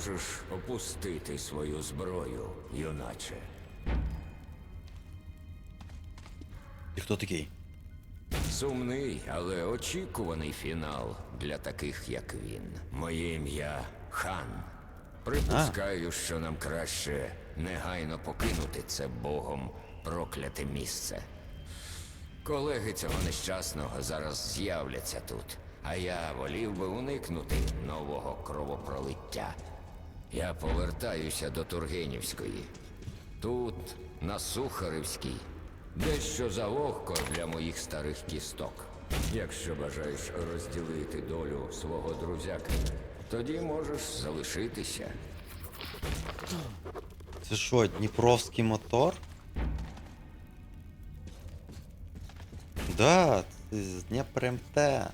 Можеш опустити свою зброю, юначе. Ти хто такий? Сумний, але очікуваний фінал для таких, як він. Моє ім'я хан. Припускаю, що нам краще негайно покинути це богом прокляте місце. Колеги цього нещасного зараз з'являться тут, а я волів би уникнути нового кровопролиття. Я повертаюся до Тургенівської. Тут, на Сухаревській, дещо завогко для моїх старих кісток. Якщо бажаєш розділити долю свого друзяки, тоді можеш залишитися. Це що, Дніпровський мотор? Да, з Дніпрем-Т.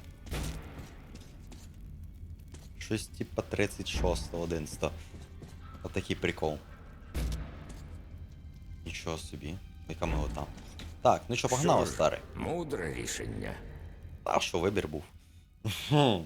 Щось типа 36 11 Отакий прикол. Нічого собі. Яка ми там. Так, ну що, погнали, Що ж, старий. Мудре рішення. А що вибір був?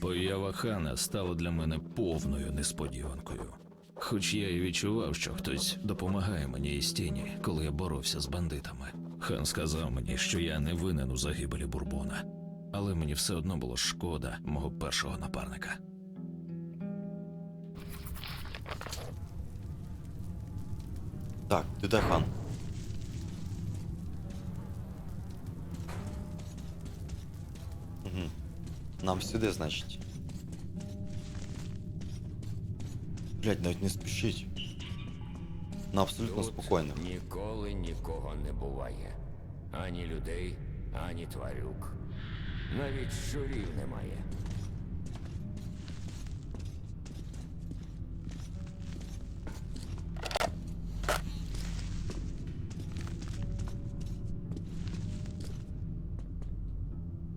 Поява хана стала для мене повною несподіванкою. Хоч я і відчував, що хтось допомагає мені із тіні, коли я боровся з бандитами. Хан сказав мені, що я не винен у загибелі бурбона, але мені все одно було шкода мого першого напарника. Так, ти де хан? Угу. Нам сюди, значить. Блять, навіть не спішіть. На абсолютно спокійно. Ніколи нікого не буває. Ані людей, ані тварюк. Навіть щурів немає.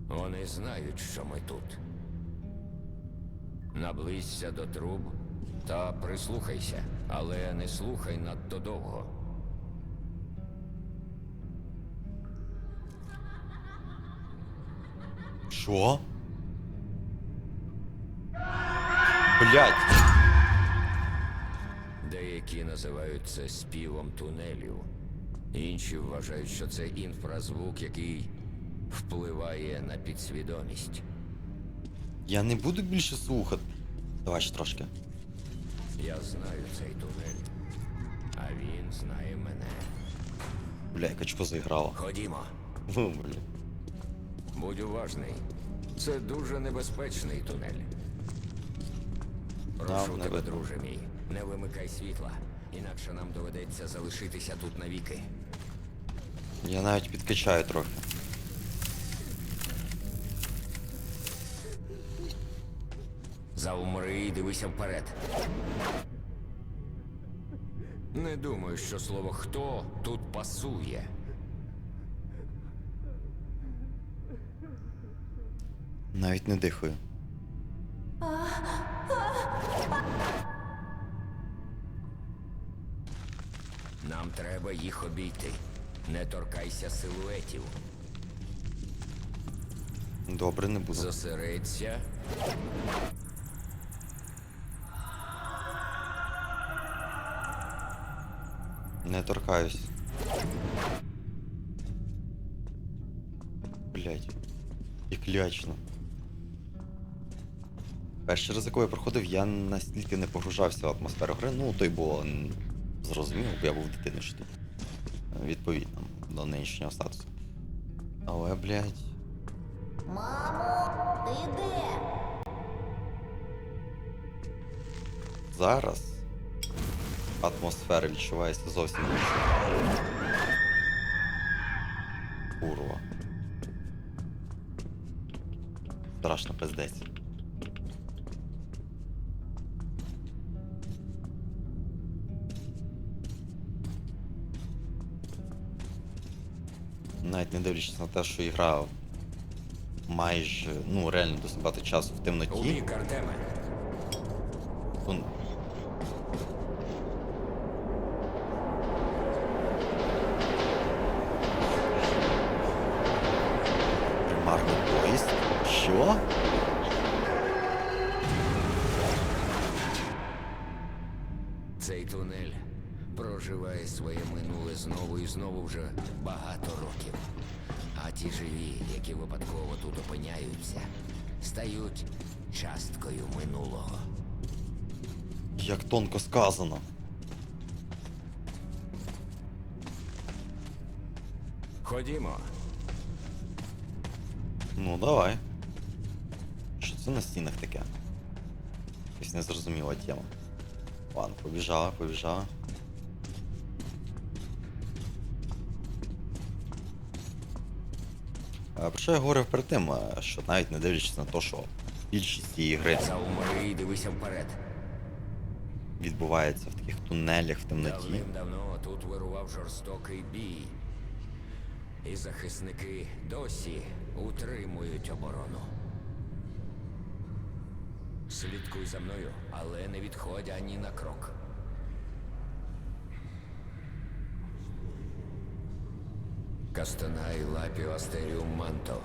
Вони знають, що ми тут. Наблизься до труб та прислухайся, але не слухай надто довго. Що? Блять! Деякі називають це співом тунелів. Інші вважають, що це інфразвук, який впливає на підсвідомість. Я не буду більше слухати. Давай ще трошки. Я знаю цей тунель, а він знає мене. Бля, качко заіграла. Ходімо, Ну, бля. будь уважний. Це дуже небезпечний тунель. Прошу тебе, видно. друже мій, не вимикай світла, інакше нам доведеться залишитися тут навіки. Я навіть підкачаю трохи. Заумри і дивися вперед. Не думаю, що слово хто тут пасує. Навіть не дихаю. Нам треба їх обійти. Не торкайся силуетів. Добре, не буду. Зосередься. Не торкаюсь. Блять. Як лячно. Перший раз, коли я проходив, я настільки не погружався в атмосферу гри. Ну, то й було зрозуміло, бо я був дитиною ще тут. Відповідно до нинішнього статусу. Але, блядь. Мамо, ти де? Зараз атмосфера відчувається зовсім інша. Курва. Страшно пиздець. Навіть не дивлячись на те, що ігра майже, ну, реально досить багато часу в темноті. бік, часткою минулого. Як тонко сказано. Ходімо. Ну, давай. Що це на стінах таке? Якась незрозуміла тема. Ладно, побіжала, побіжала. Про що я говорив перед тим, е, що навіть не дивлячись на те, що більшість цієї гри Заумри і дивися вперед. відбувається в таких тунелях в темноті. Давним-давно тут вирував жорстокий бій. І захисники досі утримують оборону. Слідкуй за мною, але не відходь ані на крок. Кастонай лапіо астеріум манто.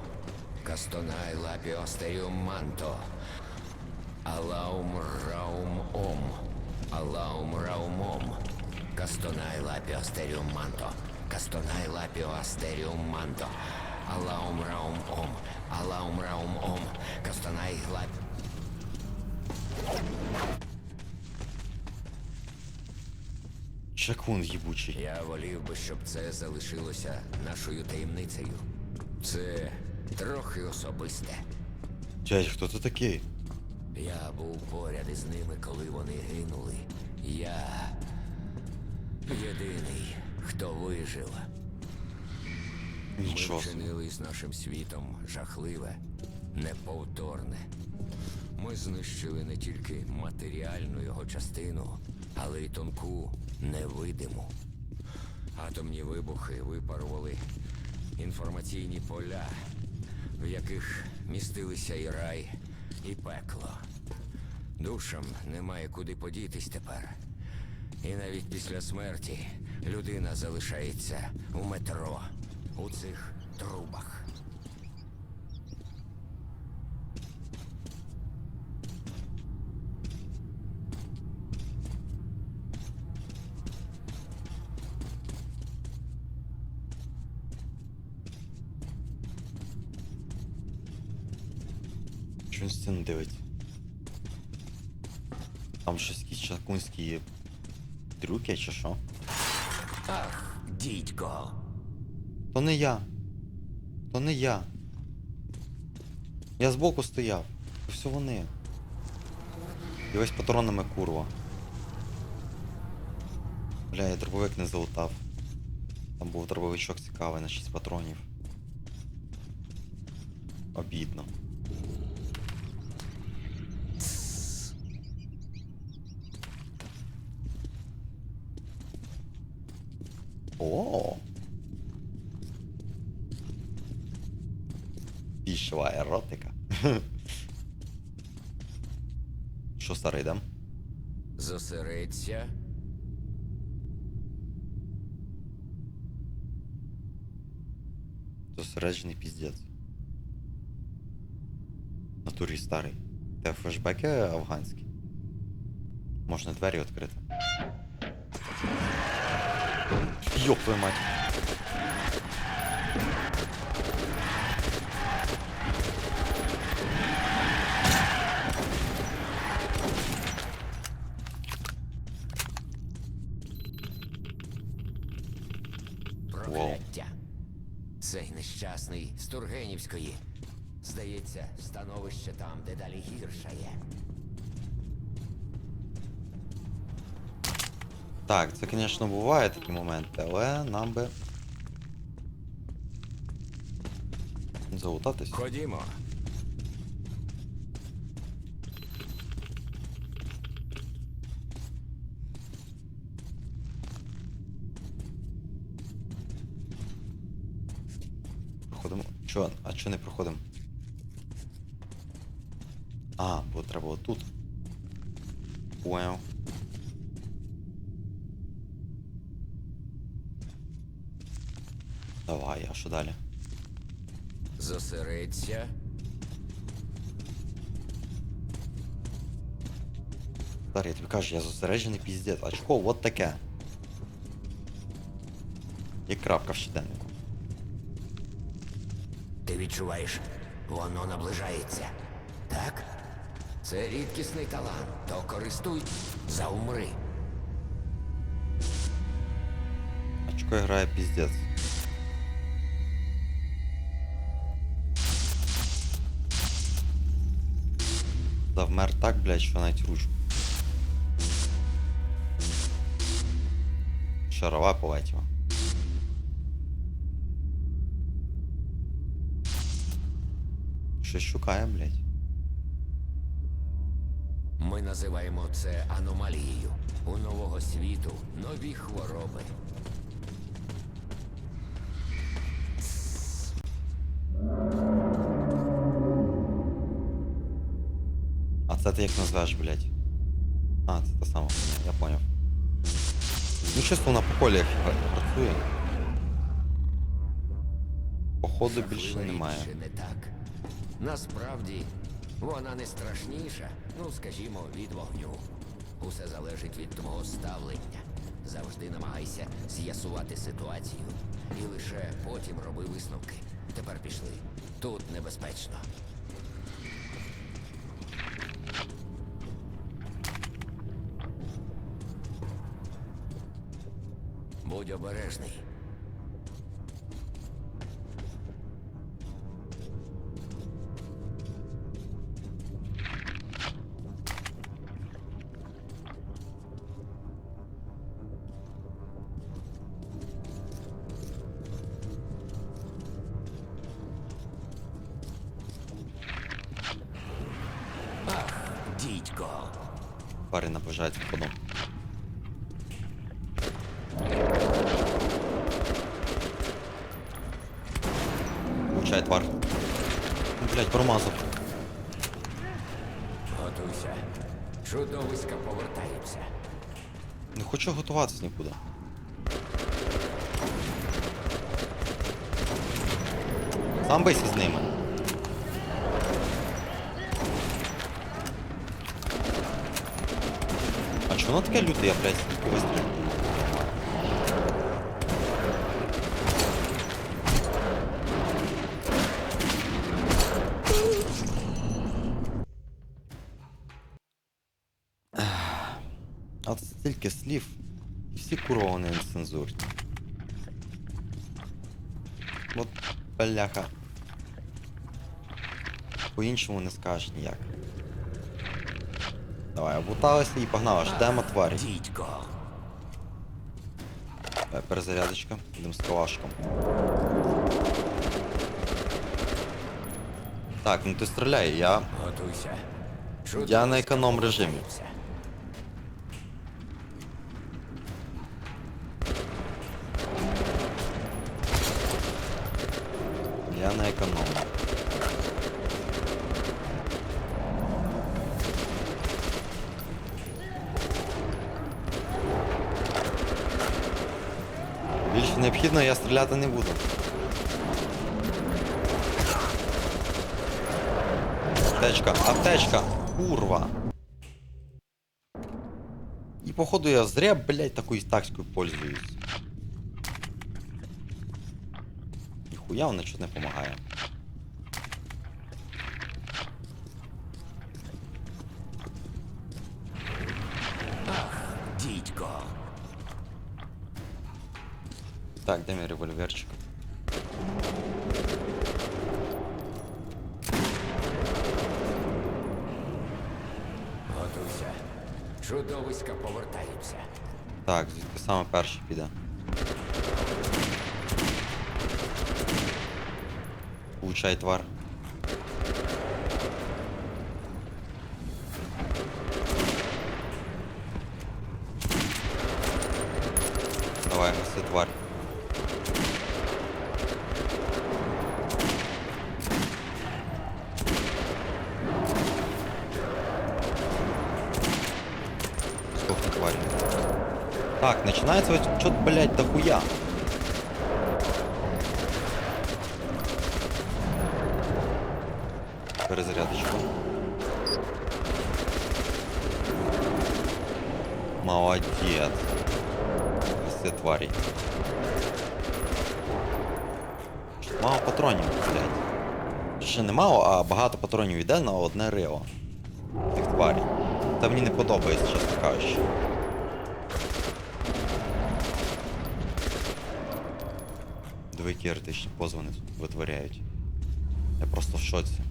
Кастонай лапіо астеріум манто. Алаум раум ом. Алаум раум ом. Кастонай лапіо астеріум манто. Кастонай лапіо астеріум манто. Алаум раум ом. Алаум раум ом. Кастонай лап... Чакун їбучий. Я волів би, щоб це залишилося нашою таємницею. Це трохи особисте. Дядь, хто ти такий? Я був поряд із ними, коли вони гинули. Я єдиний, хто вижив. Ми Нічого. собі. вчинили з нашим світом жахливе, неповторне. Ми знищили не тільки матеріальну його частину, але й тонку, невидиму. Атомні вибухи випарували інформаційні поля, в яких містилися і рай, і пекло. Душам немає куди подітись тепер. І навіть після смерті людина залишається у метро, у цих трубах. Він стіну? Там щось якісь чакунські трюки чи що? Ах, дідько. То не я. То не я. Я збоку стояв. То все вони. І ось патронами курва. Бля, я дробовик не залутав. Там був дробовичок цікавий на 6 патронів. Обідно. О. Пішова еротика. Що старий дам? Зосередься. Зосереджений піздець. Натурі старий. Те флешбеки афганські. Можна двері відкрити. Йоп твою мать. Прокляття. Цей нещасний з Тургенівської. Здається, становище там дедалі гіршає. Так, це, звісно, буває такі моменти, але нам би. Залутатись. Ходімо. Проходимо. Чо? А чо не проходимо? А, бо треба отут. Понял. Давай, а що далі? Зосередься. Зараз я тобі кажу, я зосереджений піздець. А чого? От таке. Як крапка в щоденнику. Ти відчуваєш, воно наближається. Так? Це рідкісний талант, то користуй, заумри. Очко грає піздець. Завмер так, блядь, що навіть ручку. Шарова полетіла. Щось шукає, блядь. Ми називаємо це аномалією. У нового світу нові хвороби. Це ти як назвеш, блядь? А, це та сама хуйня, я поняв. Ну щось вона по коліях працює. Походу більше немає. не так. Насправді, вона не страшніша, ну скажімо, від вогню. Усе залежить від твого ставлення. Завжди намагайся з'ясувати ситуацію. І лише потім роби висновки. Тепер пішли. Тут небезпечно. Будь обережний. Ах, дідько. Парень наближається по дому. Не хочу готуватися нікуди. Сам бийся з ними. А чого воно таке люте, я, блядь, стільки вистрілю? А От стільки слів, і Всі курва вони нецензурні. От бляха. По-іншому не скажеш ніяк. Давай, обуталися і погнали, ждемо тварі. Дідько. Давай, перезарядочка, йдемо з калашком. Так, ну ти стріляй, я. Готуйся. Я на економ режимі. повертаються. Я на економ. Більше необхідно, я стріляти не буду. Аптечка, аптечка, курва. І походу я зря, блядь, такою тактикою пользуюсь. Ніхуя вона чуть не допомагає. Так, де мій револьверчик? Готуйся. Чудовиська повертаються. Так, звідки саме перший піде. Получай твар. Давай, гаси тварь. Сколько тварей? Так, начинается вот что-то, блядь, дохуя. Перезарядочку. Молодец. Все твари. Мало патронів, блядь. Ще не мало, а багато патронів йде на одне рио. Тих тварів. Та мені не подобається, чесно кажучи. Які еретичні позвони витворяють. Я просто в шоці.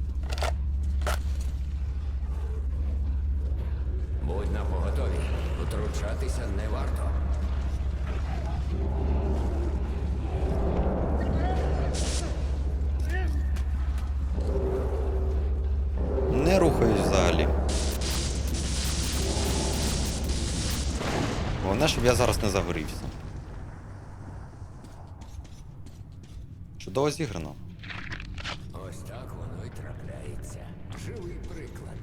Будь на поготові. Втручатися не варто. Головне, щоб я зараз не загорівся. Чудово зіграно. Ось так воно і трапляється. Живий приклад.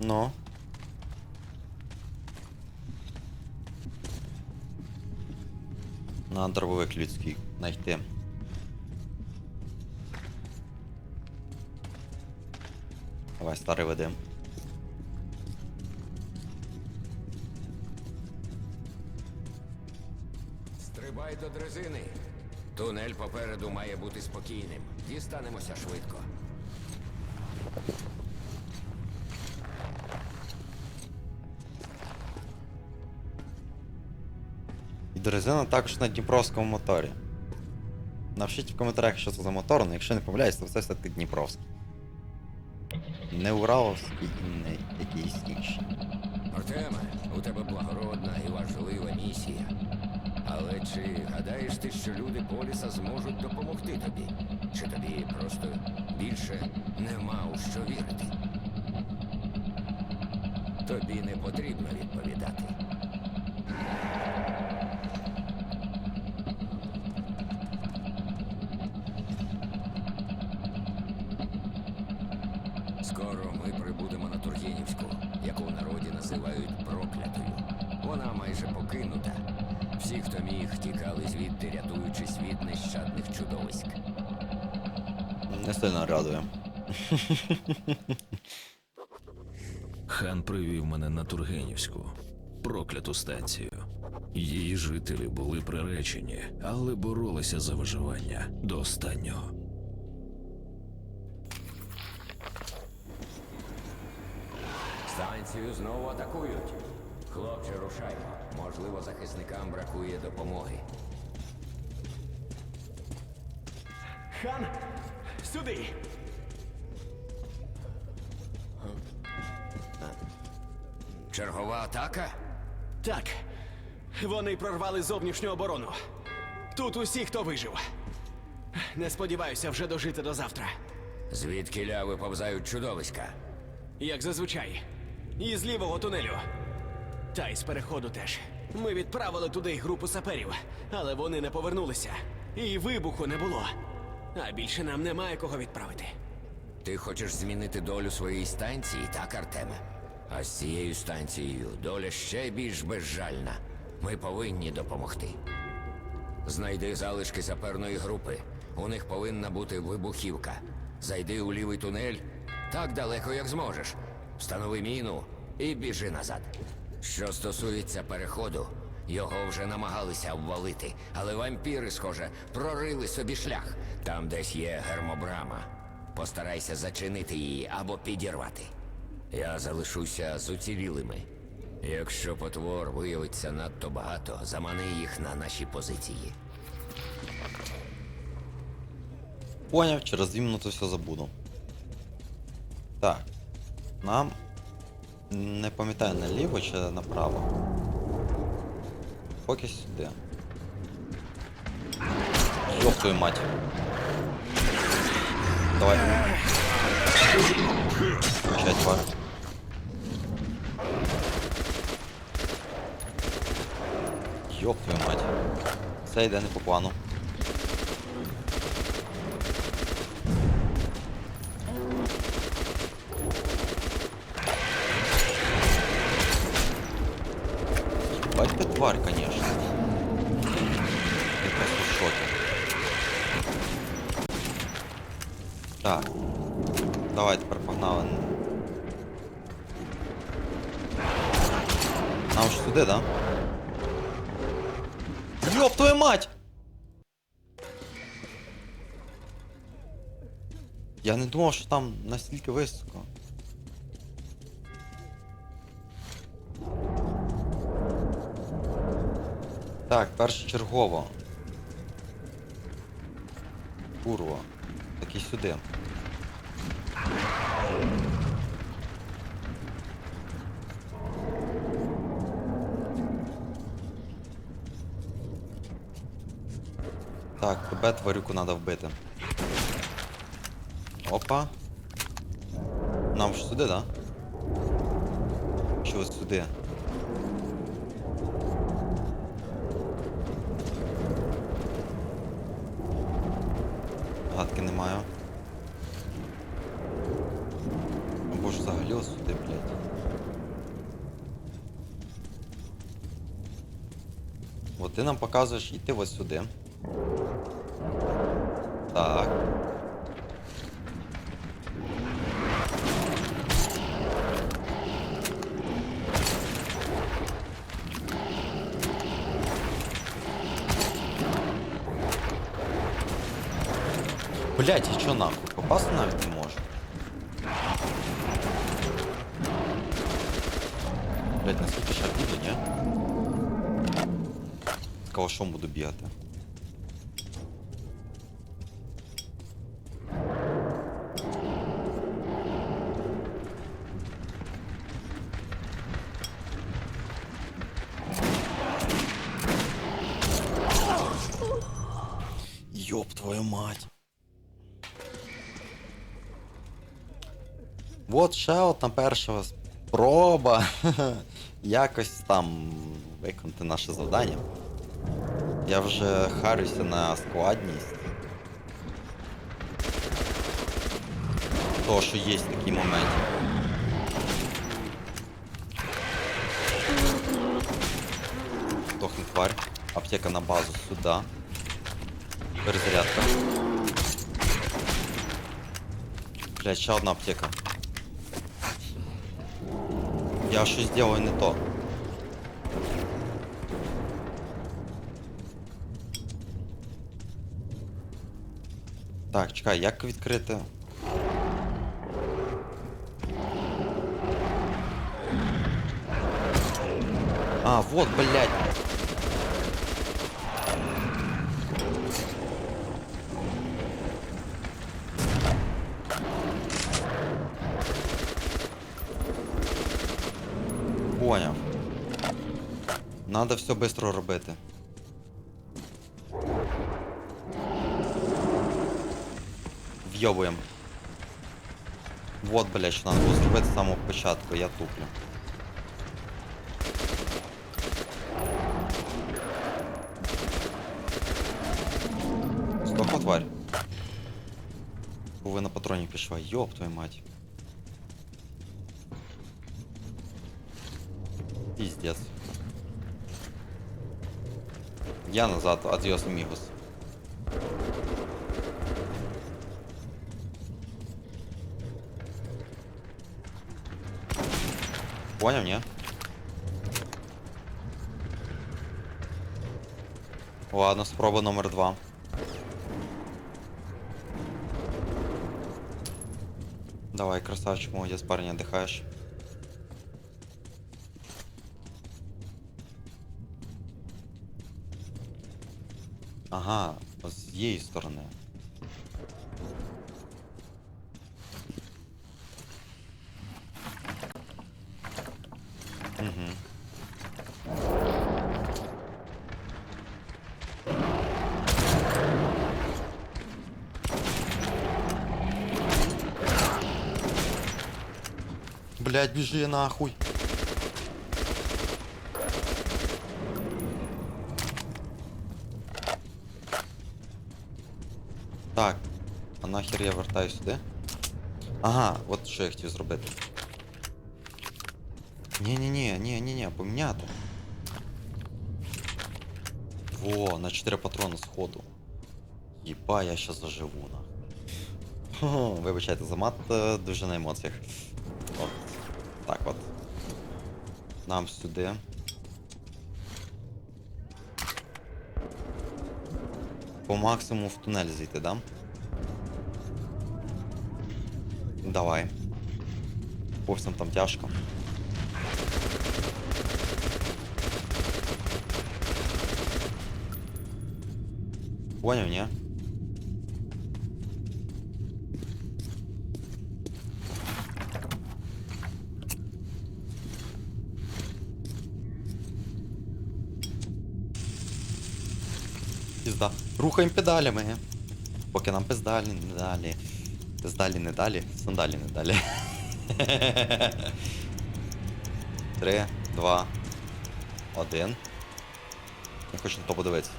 Ну. На дробовик людський знайти. Давай, старий веди. До дрезини. Тунель попереду має бути спокійним. Дістанемося швидко. І дрезина також на Дніпровському моторі. Напишіть в коментарях, що це за мотор, але якщо не помиляюсь, то це все-таки Дніпровський. Не Ураловський і не якийсь інший. Артеме, у тебе благородна і важлива місія. Але чи гадаєш ти, що люди Поліса зможуть допомогти тобі? Чи тобі просто більше нема у що вірити? Тобі не потрібно відповідати. Скоро ми прибудемо на Тургенівську, яку в народі називають проклятою. Вона майже покинута. Всі, хто міг, тікали звідти, рятуючись від нещадних чудовиськ. Не сильно радує. Хан привів мене на Тургенівську, прокляту станцію. Її жителі були приречені, але боролися за виживання до останнього. Станцію знову атакують. Хлопче, рушаймо. Можливо, захисникам бракує допомоги. Хан, сюди! Чергова атака? Так. Вони прорвали зовнішню оборону. Тут усі, хто вижив. Не сподіваюся вже дожити до завтра. Звідки ля виповзають чудовиська? Як зазвичай. І з лівого тунелю. Та й з переходу теж. Ми відправили туди групу саперів, але вони не повернулися. І вибуху не було. А більше нам немає кого відправити. Ти хочеш змінити долю своєї станції, так, Артеме? А з цією станцією доля ще більш безжальна. Ми повинні допомогти. Знайди залишки саперної групи. У них повинна бути вибухівка. Зайди у лівий тунель так далеко, як зможеш. Встанови міну і біжи назад. Що стосується переходу, його вже намагалися обвалити, але вампіри, схоже, прорили собі шлях. Там десь є гермобрама. Постарайся зачинити її або підірвати. Я залишуся з уцілілими. Якщо потвор виявиться надто багато, замани їх на наші позиції. Поняв, через дві минути все забуду. Так. Нам. Не пам'ятаю, наліво чи направо. Поки сюди. Ёб твою мать. Давай. Включай тварь. Ёб твою мать. Це йде не по плану. Нам ж сюди, да? Ёб твою мать! Я не думав, що там настільки високо. Так, першочергово. Курва. Так і сюди. Так, тебе тварюку треба вбити. Опа. Нам ж сюди, да? Чи ось сюди? Гадки не маю. Або ж взагалі ось сюди, блядь. От ти нам показуєш йти ось сюди. Так. Блять, і чо нахуй? Попасти навіть не можу. Блять, наскільки ж обідно, ні? З калашом буду бігати. Ёб твою мать. Вот ще одна перша спроба. Якось там виконати наше завдання. Я вже харюся на складність. Того, що є такі моменти. Дохне тварь. Аптека на базу сюди. Перезарядка. Блять, ще одна аптека. Я щось делаю не то. Так, чекай, як відкрити? А, вот, блядь. Надо все быстро робити. Вйобуємо. Вот, блядь, що надо було зробити з самого початку, я туплю. Сколько тварь? Ви на патроні пішла, йоп твою мать. Пиздец. Я назад, адьос, амигос. Понял, не? Ладно, спроба номер два. Давай, красавчик, молодец, парень, отдыхаешь. з її сторони. Угу. Блять, біжи нахуй. Так, а нахер я вертаю сюди? Ага, от що я хотів зробити. Ні-ні-ні, ні-ні-ні, поміняти. Во, на 4 патрони сходу. Єба, я щас заживу на. Хо, вибачайте за мат, е, дуже на емоціях. От. Так от. Нам сюди. По максимуму в тунель зайти, да? Давай. Хлопцям там тяжко. Понял, ні? Пізда. Рухаємо педалями. Поки нам пиздалі не далі. Пиздалі не далі. Сандалі не далі. Три, два, один. Я хочу на то подивитися.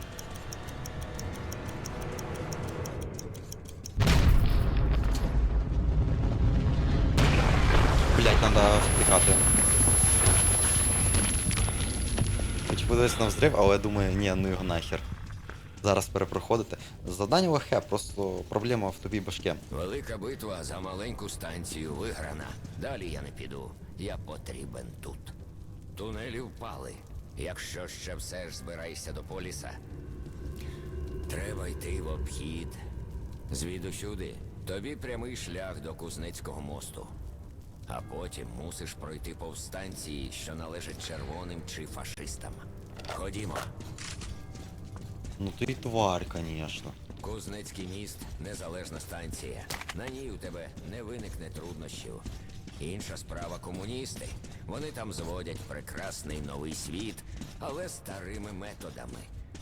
Блять, треба втикати. Хочу подивитися на взрив, але я думаю, ні, ну його нахер. Зараз перепроходити. Завдання легке, просто проблема в тобі башке. Велика битва за маленьку станцію виграна. Далі я не піду. Я потрібен тут. Тунелі впали. Якщо ще все ж збираєшся до поліса, треба йти в обхід. Звідусюди тобі прямий шлях до Кузнецького мосту. А потім мусиш пройти повстанції, що належать червоним чи фашистам. Ходімо. Ну ти тварь, конечно. Кузнецький міст незалежна станція. На ній у тебе не виникне труднощів. Інша справа комуністи. Вони там зводять прекрасний новий світ, але старими методами.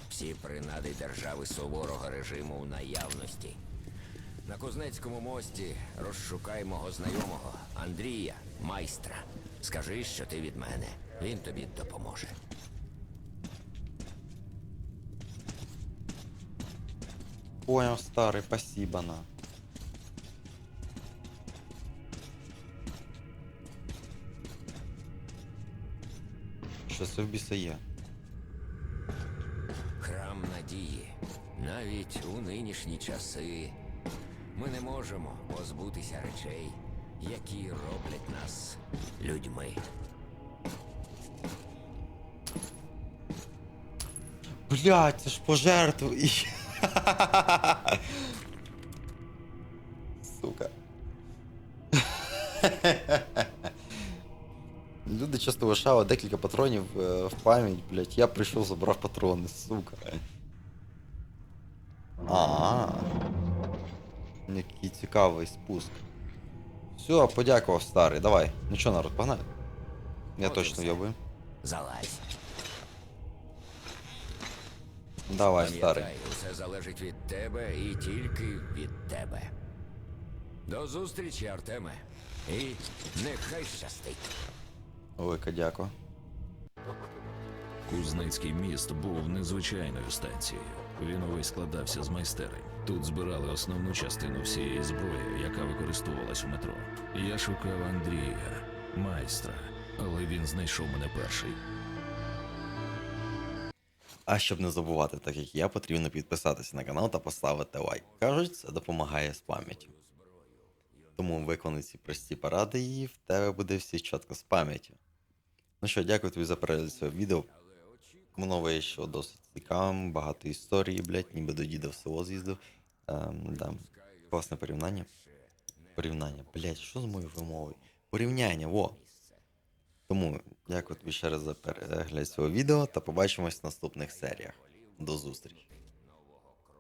Всі принади держави суворого режиму в наявності. На Кузнецькому мості розшукай мого знайомого Андрія, майстра. Скажи, що ти від мене. Він тобі допоможе. Понял, старый, спасибо на. Що це в біса є? Храм надії. Навіть у нинішні часи ми не можемо позбутися речей, які роблять нас людьми. Блять, це ж пожертву. І... Сука. Люди часто лишали декілька патронів е, в пам'ять, блять. Я прийшов, забрав патрони, сука. А. Який цікавий спуск. Все, подякував старий, давай. Ну що, народ, погнали. Я От і точно все. йобую. Залазь. Давай, старий. Пам'ятай, усе залежить від тебе і тільки від тебе. До зустрічі, Артеме. І нехай щастить. Велика дякую. Кузницький міст був незвичайною станцією. Він увесь складався з майстерень. Тут збирали основну частину всієї зброї, яка використовувалась у метро. Я шукав Андрія, майстра, але він знайшов мене перший. А щоб не забувати, так як я, потрібно підписатися на канал та поставити лайк. Кажуть, це допомагає з пам'яттю. Тому виконай ці прості поради і в тебе буде все чітко з пам'яттю. Ну що, дякую тобі за перегляд цього відео. Воно вийшло досить цікавим, багато історій, блять, ніби до діда в село з'їздив. Ем, да. Класне порівняння. Порівняння. Блять, що з моєю вимовою? Порівняння, во. Тому дякую тобі ще раз за перегляд цього відео та побачимось в наступних серіях. До зустрічі!